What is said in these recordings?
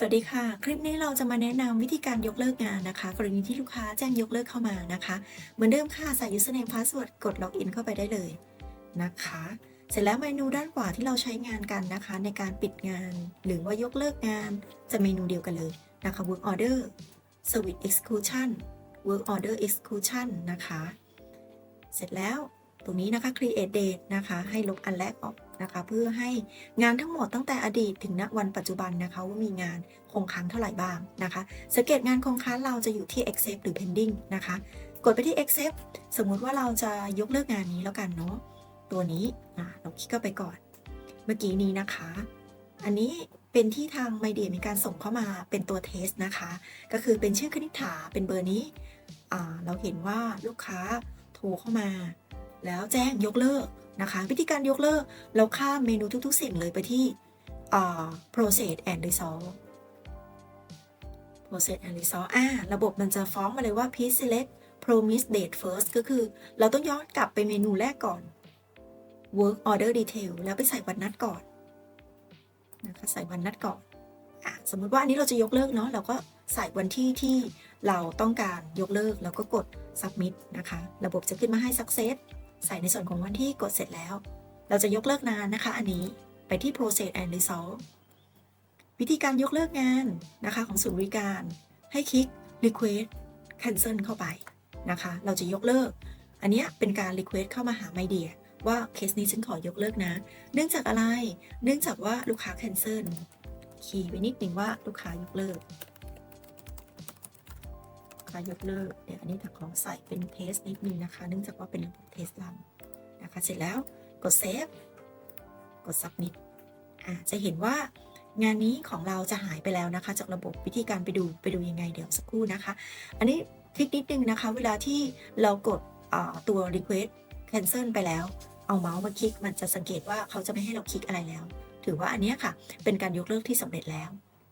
สวัสดีค่ะ คลิปนี้เราจะมาแนะนำวิธีการยกเลิกงานนะคะ กรณีที่ลูกค้าแจ้งยกเลิกเข้ามานะคะ เหมือนเดิมค่ะใส่ username password กด login เข้าไปได้เลยนะคะ เสร็จแล้วเมนูด้านขวาที่เราใช้งานกันนะคะ ในการปิดงาน หรือว่ายกเลิกงานจะเมนูเดียวกันเลยนะคะ work order service exclusion work order exclusion นะคะ เสร็จแล้ว ตรงนี้นะคะ create date นะคะ ให้ลบอันแรกออกนะคะ เพื่อให้งานทั้งหมดตั้งแต่อดีตถึงณวันปัจจุบันนะคะว่ามีงานคงค้างเท่าไหร่บ้างนะคะสังเกตงานคงค้างเราจะอยู่ที่ accept หรือ pending นะคะ กดไปที่ accept สมมุติว่าเราจะยกเลิกงานนี้แล้วกันเนาะตัวนี้เราคลิกเข้าไปก่อน เมื่อกี้นี้นะคะ อันนี้เป็นที่ทางไมเดียมีการส่งเข้ามาเป็นตัวเทสนะคะ ก็คือเป็นชื่อคณิษฐาเป็นเบอร์นี้ เราเห็นว่าลูกค้าโทรเข้ามา แล้วแจ้งยกเลิกนะคะ วิธีการยกเลิก เราข้ามเมนูทุกๆ สิ่งเลยไปที่ process and resolve process and resolve อ่าระบบมันจะฟ้องมาเลยว่า please select promise date first ก็คือ เราต้องย้อนกลับไปเมนูแรกก่อน work order detail แล้วไปใส่วันนัดก่อนนะคะใส่วันนัดก่อนอะสมมติว่าอันนี้เราจะยกเลิกเนาะเราก็ใส่วันที่ที่เราต้องการยกเลิก แล้วก็กด submit นะคะ ระบบจะขึ้นมาให้ success ใส่ในส่วนของวันที่กดเสร็จแล้ว เราจะยกเลิกนานนะคะ อันนี้ไปที่ process and resolve วิธีการยกเลิกงานนะคะของศูนย์บริการ ให้คลิก request cancel เข้าไปนะคะ เราจะยกเลิก อันนี้เป็นการ request เข้ามาหา My Dear ว่าเคสนี้ฉันขอยกเลิกนะ เนื่องจากอะไร เนื่องจากว่าลูกค้า cancel คีย์ไว้นิดนึงว่าลูกค้ายกเลิก คายกเลิกเดี๋ยวอันนี้ถักของใส่เป็นเทสนิดนึงนะคะ เนื่องจากว่าเป็นระบบเทสลันนะคะ เสร็จแล้วกด save กด submit อะจะเห็นว่างานนี้ของเราจะหายไปแล้วนะคะ จากระบบวิธีการไปดูไปดูยังไงเดี๋ยวสักครู่นะคะ อันนี้คลิกนิดนึงนะคะ เวลาที่เรากดตัว request cancel ไปแล้ว เอาเมาส์มาคลิก มันจะสังเกตว่าเขาจะไม่ให้เราคลิกอะไรแล้ว ถือว่าอันนี้ค่ะ เป็นการยกเลิกที่สำเร็จแล้ว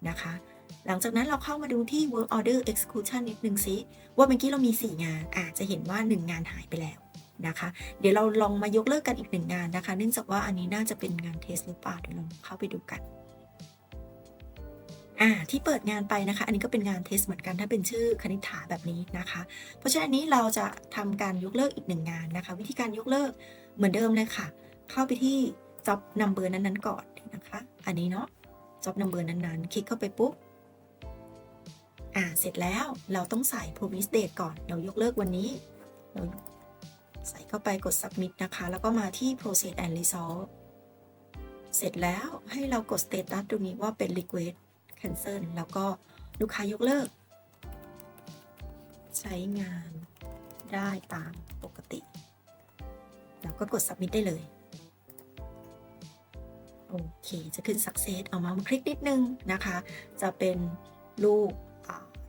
นะคะ หลังจากนั้นเราเข้ามาดูที่ work order exclusion นิดนึงซิว่าเมื่อกี้เรามี 4 งานอาจจะเห็นว่า 1 งานหายไปแล้วนะคะ เดี๋ยวเราลองมายกเลิกกันอีกหนึ่งงานนะคะ เนื่องจากว่าอันนี้น่าจะเป็นงานเทสหรือเปล่าเดี๋ยวเราเข้าไปดูกันอ่าที่เปิดงานไปนะคะ อันนี้ก็เป็นงานเทสเหมือนกันถ้าเป็นชื่อคณิษฐาแบบนี้นะคะ เพราะฉะนั้นนี้เราจะทำการยกเลิกอีกหนึ่งงานนะคะ วิธีการยกเลิกเหมือนเดิมเลยค่ะ เข้าไปที่ job number นั้นๆ ก่อนนะคะ อันนี้เนาะ job number นั้นๆ คลิกเข้าไปปุ๊บ อ่าเสร็จแล้วเราต้องใส่ promise date ก่อน เรายกเลิกวันนี้ เราใส่เข้าไปกด submit นะคะ แล้วก็มาที่ process and resolve เสร็จแล้วให้เรากด status ตรงนี้ว่าเป็น request cancel แล้วก็ลูกค้ายกเลิก ใช้งานได้ตามปกติ แล้วก็กด submit ได้เลยโอเค จะขึ้น success เอามาคลิกนิดนึงนะคะ จะเป็นรูป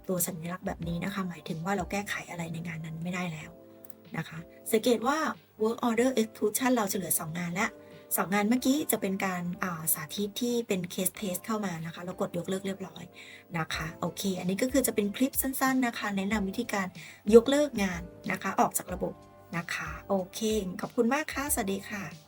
ตัวสัญลักษณ์แบบนี้นะคะ หมายถึงว่าเราแก้ไขอะไรในงานนั้นไม่ได้แล้วนะคะสังเกตว่า work order exclusion เราจะเหลือ 2 งานล้วสองงานเมื่อกี้จะเป็นการาสาธิตที่เป็นเคสเทสเข้ามานะคะ แล้วกดยกเลิกเรียบร้อยนะคะโอเค อันนี้ก็คือจะเป็นคลิปสั้นๆนะคะ แนะนำวิธีการยกเลิกงานนะคะ ออกจากระบบนะคะ โอเค ขอบคุณมากค่ะ สวัสดีค่ะ